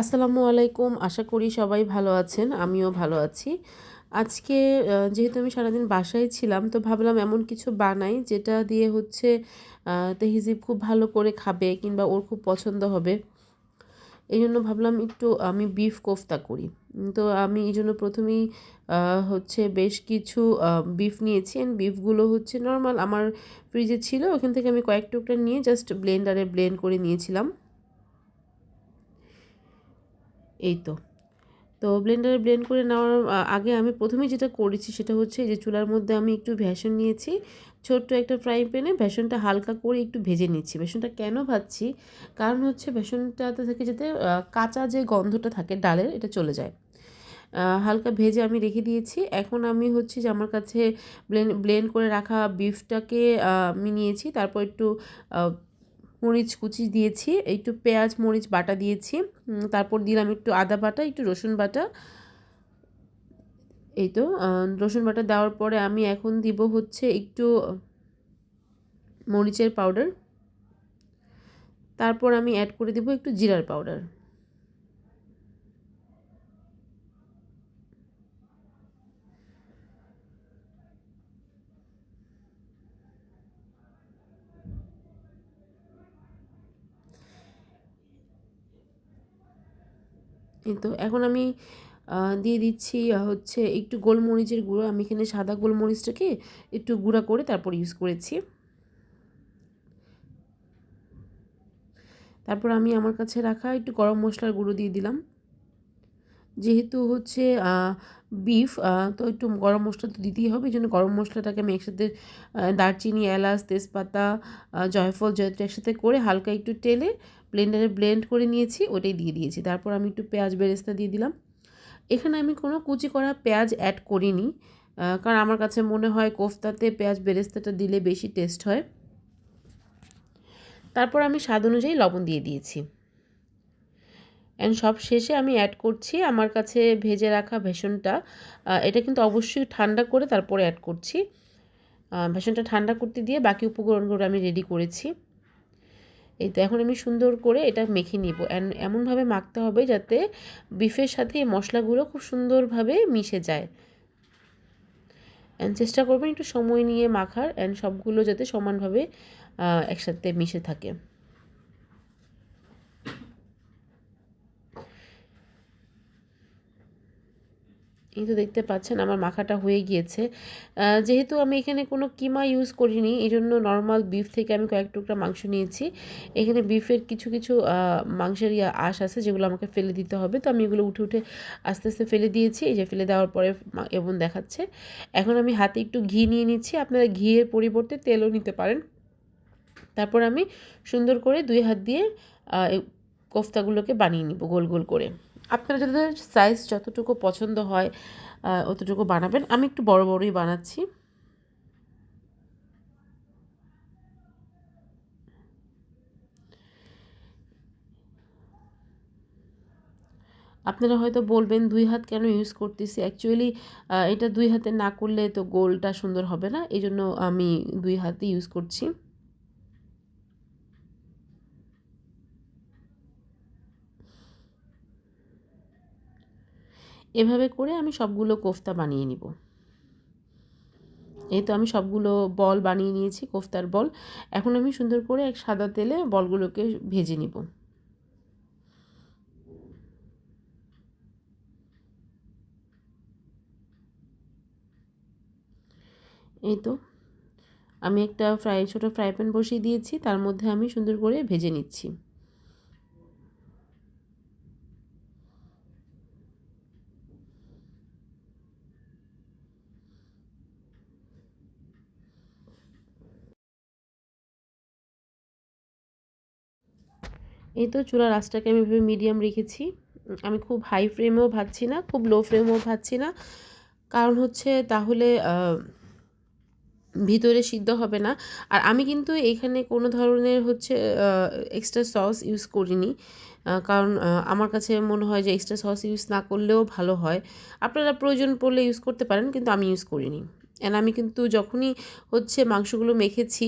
আসসালামু আলাইকুম, আশা করি সবাই ভালো আছেন, আমিও ভালো আছি। আজকে যেহেতু আমি সারাদিন বাসায় ছিলাম, তো ভাবলাম এমন কিছু বানাই যেটা দিয়ে হচ্ছে তেহজিব খুব ভালো করে খাবে কিংবা ওর খুব পছন্দ হবে। এই জন্য ভাবলাম একটু আমি বিফ কোফতা করি। তো আমি এই জন্য প্রথমেই হচ্ছে বেশ কিছু বিফ নিয়েছি। অ্যান্ড বিফগুলো হচ্ছে নর্মাল আমার ফ্রিজে ছিল, ওখান থেকে আমি কয়েক টুকরা নিয়ে জাস্ট ব্লেন্ডারে ব্লেন্ড করে নিয়েছিলাম। এই তো। তো ব্লেন্ডারে ব্লেন্ড করে নেওয়ার আগে আমি প্রথমে যেটা করেছি সেটা হচ্ছে যে চুলার মধ্যে আমি একটু ভ্যাসন নিয়েছি, ছোট্ট একটা ফ্রাই প্যানে ভ্যাসনটা হালকা করে একটু ভেজে নিচ্ছি। ভ্যাসনটা কেন ভাজছি? কারণ হচ্ছে ভ্যাসনটাতে থেকে যাতে কাঁচা যে গন্ধটা থাকে ডালের, এটা চলে যায়। হালকা ভেজে আমি রেখে দিয়েছি। এখন আমি হচ্ছে যে আমার কাছে ব্লেন্ড ব্লেন্ড করে রাখা বিফটাকে আমি নিয়েছি। তারপর একটু মরিচ কুচি দিয়েছি, একটু পেঁয়াজ, মরিচ বাটা দিয়েছি তারপর দিলাম একটু আদা বাটা, একটু রসুন বাটা। এই তো রসুন বাটা দেওয়ার পরে আমি এখন দিব হচ্ছে একটু মরিচের পাউডার। তারপর আমি অ্যাড করে দেবো একটু জিরার পাউডার। তো এখন আমি দিয়ে দিচ্ছি হচ্ছে একটু গোলমরিচের গুঁড়ো। আমি এখানে সাদা গোলমরিচটাকে একটু গুঁড়া করে তারপর ইউজ করেছি। তারপর আমি আমার কাছে রাখা একটু গরম মশলার গুঁড়ো দিয়ে দিলাম। যেহেতু হচ্ছে বিফ তো একটু গরম মশলা তো দিতেই হবে। এই জন্য গরম মশলাটাকে আমি একসাথে দারচিনি, এলাচ, তেজপাতা জয়ফল, জয়ত্রী একসাথে করে হালকা একটু টেলে ব্লেন্ডারে ব্লেন্ড করে নিয়েছি, ওটাই দিয়ে দিয়েছি। তারপর আমি একটু পেঁয়াজ বেরেস্তা দিয়ে দিলাম। এখানে আমি কোনো কুচি করা পেঁয়াজ অ্যাড করিনি কারণ আমার কাছে মনে হয় কোফতাতে পেঁয়াজ বেরেস্তাটা দিলে বেশি টেস্ট হয়। তারপর আমি স্বাদ অনুযায়ী লবণ দিয়ে দিয়েছি। অ্যান্ড সব শেষে আমি অ্যাড করছি আমার কাছে ভেজে রাখা আহ, এটা কিন্তু অবশ্যই ঠান্ডা করে তারপরে অ্যাড করছি। ভেষনটা ঠান্ডা করতে দিয়ে বাকি উপকরণগুলো আমি রেডি করেছি। এই তো এখন আমি সুন্দর করে এটা মেখে নিব। অ্যান্ড এমনভাবে মাখতে হবে যাতে বিফের সাথে এই মশলাগুলো খুব সুন্দরভাবে মিশে যায়। অ্যান্ড চেষ্টা করবেন একটু সময় নিয়ে মাখার। অ্যান্ড সবগুলো যাতে সমানভাবে একসাথে মিশে থাকে। এই তো দেখতে পাচ্ছেন আমার মাখাটা হয়ে গিয়েছে। যেহেতু আমি এখানে কোনো কিমা ইউজ করিনি এই জন্য নর্মাল বিফ থেকে আমি কয়েক টুকরা মাংস নিয়েছি। এখানে বিফের কিছু কিছু মাংসের ইয়া আঁশ আছে যেগুলো আমাকে ফেলে দিতে হবে। তো আমি এগুলো উঠে উঠে আস্তে আস্তে ফেলে দিয়েছি। এই যে ফেলে দেওয়ার পরে এবং দেখাচ্ছে। এখন আমি হাতে একটু ঘি নিয়ে নিচ্ছি। আপনারা ঘিয়ের পরিবর্তে তেলও নিতে পারেন। তারপর আমি সুন্দর করে দুই হাত দিয়ে কোফতাগুলোকে বানিয়ে নিব গোল গোল করে। আপনারা যাদের সাইজ যতটুকু পছন্দ হয় অতটুকু বানাবেন। আমি একটু বড় বড়ই বানাচ্ছি। আপনারা হয়তো বলবেন, দুই হাত কেন ইউজ করতেছি? অ্যাকচুয়ালি এটা দুই হাতে না করলে তো গোলটা সুন্দর হবে না। এই জন্য আমি দুই হাতে ইউজ করছি। এভাবে করে আমি সবগুলো কোফতা বানিয়ে নিব। এই তো আমি সবগুলো বল বানিয়ে নিয়েছি, কোফতার বল। এখন আমি সুন্দর করে এক সাদা তেলে বলগুলোকে ভেজে নিব। এই তো আমি একটা ফ্রাই, ছোটো ফ্রাই প্যান বসিয়ে দিয়েছি, তার মধ্যে আমি সুন্দর করে ভেজে নিচ্ছি। এই তো চুলার আঁচটাকে আমি এভাবে মিডিয়াম রেখেছি। আমি খুব হাই ফ্লেমেও ভাজছি না, খুব লো ফ্লেমেও ভাজছি না। কারণ হচ্ছে তাহলে ভিতরে সিদ্ধ হবে না। আর আমি কিন্তু এখানে কোনো ধরনের হচ্ছে এক্সট্রা সস ইউজ করিনি। কারণ আমার কাছে মনে হয় যে এক্সট্রা সস ইউজ না করলেও ভালো হয়। আপনারা প্রয়োজন পড়লে ইউজ করতে পারেন, কিন্তু আমি ইউজ করিনি। অ্যান্ড আমি কিন্তু যখনই হচ্ছে মাংসগুলো মেখেছি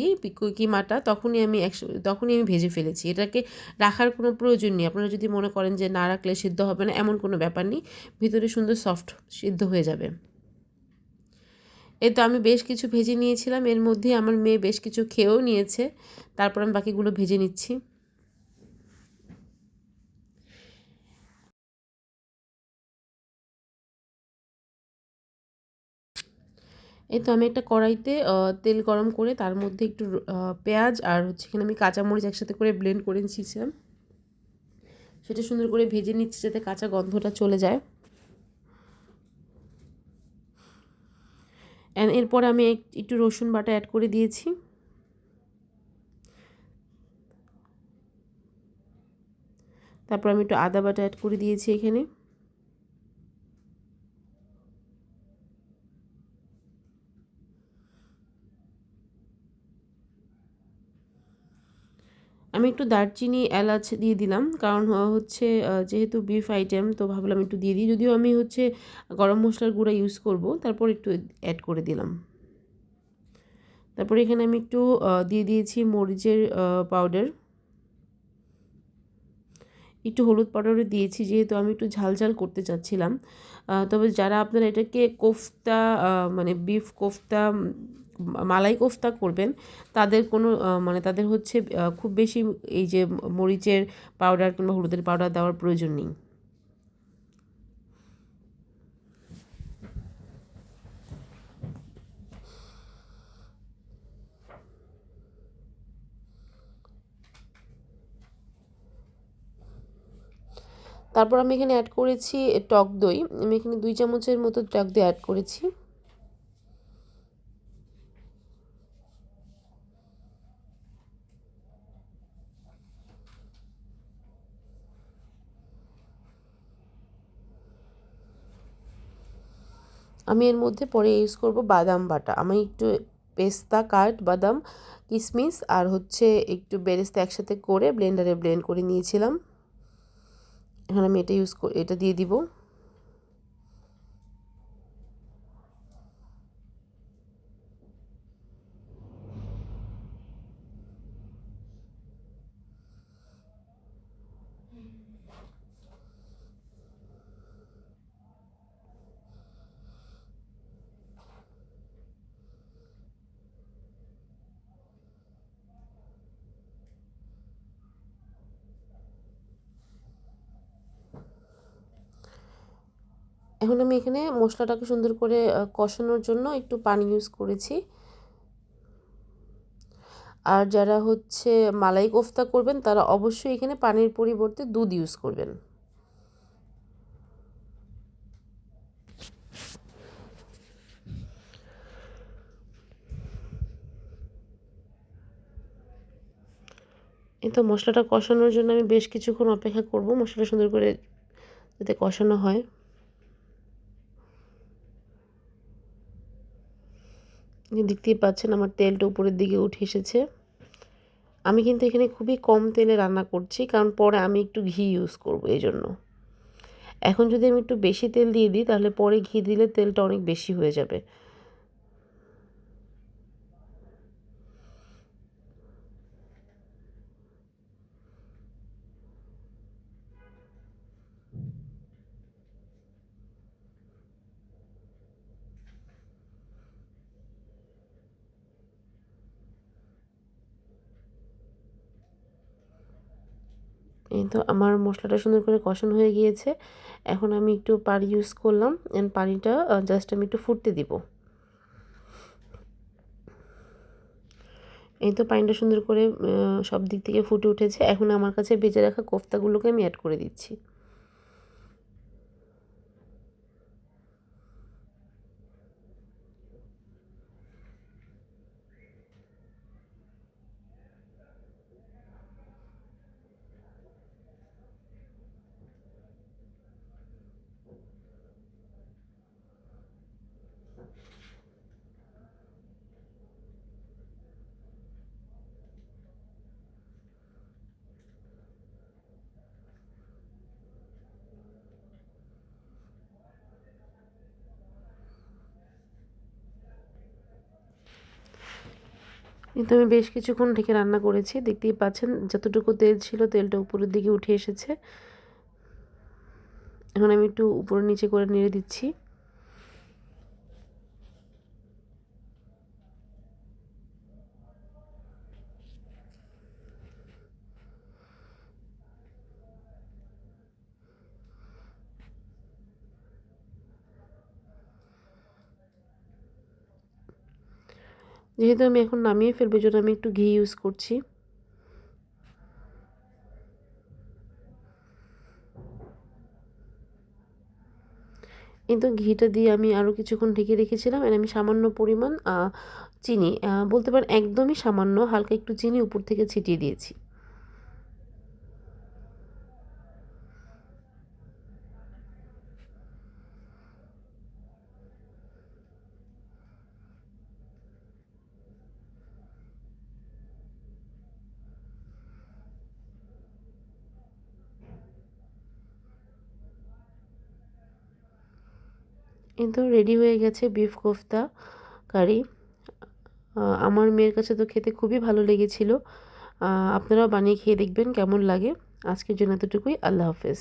কিমাটা তখনই আমি এক তখনই আমি ভেজে ফেলেছি। এটাকে রাখার কোনো প্রয়োজন নেই। আপনারা যদি মনে করেন যে না রাখলে সিদ্ধ হবে না, এমন কোনো ব্যাপার নেই। ভিতরে সুন্দর সফট সিদ্ধ হয়ে যাবে। এই তো আমি বেশ কিছু ভেজে নিয়েছিলাম। এর মধ্যে আমার মেয়ে বেশ কিছু খেয়েও নিয়েছে। তারপর আমি বাকিগুলো ভেজে নিচ্ছি। এই তো আমি একটা কড়াইতে তেল গরম করে তার মধ্যে একটু পেঁয়াজ আর হচ্ছে এখানে আমি কাঁচামরিচ একসাথে করে ব্লেন্ড করে নিয়েছিলাম। সেটা সুন্দর করে ভেজে নিচ্ছি যাতে কাঁচা গন্ধটা চলে যায়। এরপরে আমি একটু রসুন বাটা অ্যাড করে দিয়েছি। তারপর আমি একটু আদা বাটা অ্যাড করে দিয়েছি এখানে। আমি একটু দারচিনি, এলাচ দিয়ে দিলাম। কারণ হচ্ছে যেহেতু বিফ আইটেম তো ভাবলাম একটু দিয়ে দিই। যদিও আমি হচ্ছে গরম মশলার গুঁড়া ইউজ করব, তারপর একটু অ্যাড করে দিলাম। তারপরে এখানে আমি একটু দিয়ে দিয়েছি মরিচের পাউডার একটু হলুদ পাউডারও দিয়েছি, যেহেতু আমি একটু ঝাল ঝাল করতে চাচ্ছিলাম। তবে যারা আপনারা এটাকে কোফতা মানে বিফ কোফতা মালাই কোফতা করবেন, তাদের কোনো মানে তাদের হচ্ছে খুব বেশি এই যে মরিচের পাউডার কিংবা হলুদের পাউডার দেওয়ার প্রয়োজন নেই। তারপর আমি এখানে অ্যাড করেছি টক দই। আমি এখানে দুই চামচের মতো টক দই অ্যাড করেছি। আমি এর মধ্যে পরে ইউজ করব বাদাম বাটা। আমি একটু পেস্তা, কাঠ, বাদাম কিশমিশ আর হচ্ছে একটু বেরেস্তা একসাথে করে ব্লেন্ডারে ব্লেন্ড করে নিয়েছিলাম। এখন আমি এটা ইউজ এটা দিয়ে দিব। এখন আমি এখানে মশলাটাকে সুন্দর করে কষানোর জন্য একটু পানি ইউজ করেছি। আর যারা হচ্ছে মালাই কোফতা করবেন, তারা অবশ্যই এখানে পানির পরিবর্তে দুধ ইউজ করবেন। তো মশলাটা কষানোর জন্য আমি বেশ কিছুক্ষণ অপেক্ষা করব। মশলাটা সুন্দর করে যাতে কষানো হয়। দেখতেই পাচ্ছেন আমার তেলটা উপরের দিকে উঠে এসেছে। আমি কিন্তু এখানে খুবই কম তেলে রান্না করছি, কারণ পরে আমি একটু ঘি ইউজ করব এই জন্য এখন যদি আমি একটু বেশি তেল দিয়ে দিই, তাহলে পরে ঘি দিলে তেলটা অনেক বেশি হয়ে যাবে। এই তো আমার মশলাটা সুন্দর করে কষানো হয়ে গিয়েছে। এখন আমি একটু পানি ইউজ করলাম। অ্যান্ড পানিটা জাস্ট আমি একটু ফুটতে দিব। এই তো পানিটা সুন্দর করে সব দিক থেকে ফুটে উঠেছে। এখন আমার কাছে বেজে রাখা কোফতাগুলোকে আমি অ্যাড করে দিচ্ছি। কিন্তু আমি বেশ কিছুক্ষণ ঢেকে রান্না করেছি। দেখতেই পাচ্ছেন যতটুকু তেল ছিল তেলটা উপরের দিকে উঠে এসেছে। এখন আমি একটু উপরে নিচে করে নেড়ে দিচ্ছি। যেহেতু আমি এখন নামিয়ে ফেলব জন্য আমি একটু ঘি ইউজ করছি। কিন্তু ঘিটা দিয়ে আমি আরও কিছুক্ষণ ঢেকে রেখেছিলাম আর আমি সামান্য পরিমাণ চিনি বলতে পারেন একদমই সামান্য হালকা একটু চিনি উপর থেকে ছিটিয়ে দিয়েছি। কিন্তু রেডি হয়ে গেছে বিফ কোফতা কারি আমার মেয়ের কাছে তো খেতে খুবই ভালো লেগেছিল। আপনারাও বানিয়ে খেয়ে দেখবেন কেমন লাগে। আজকের জন্য এতটুকুই। আল্লাহ হাফেজ।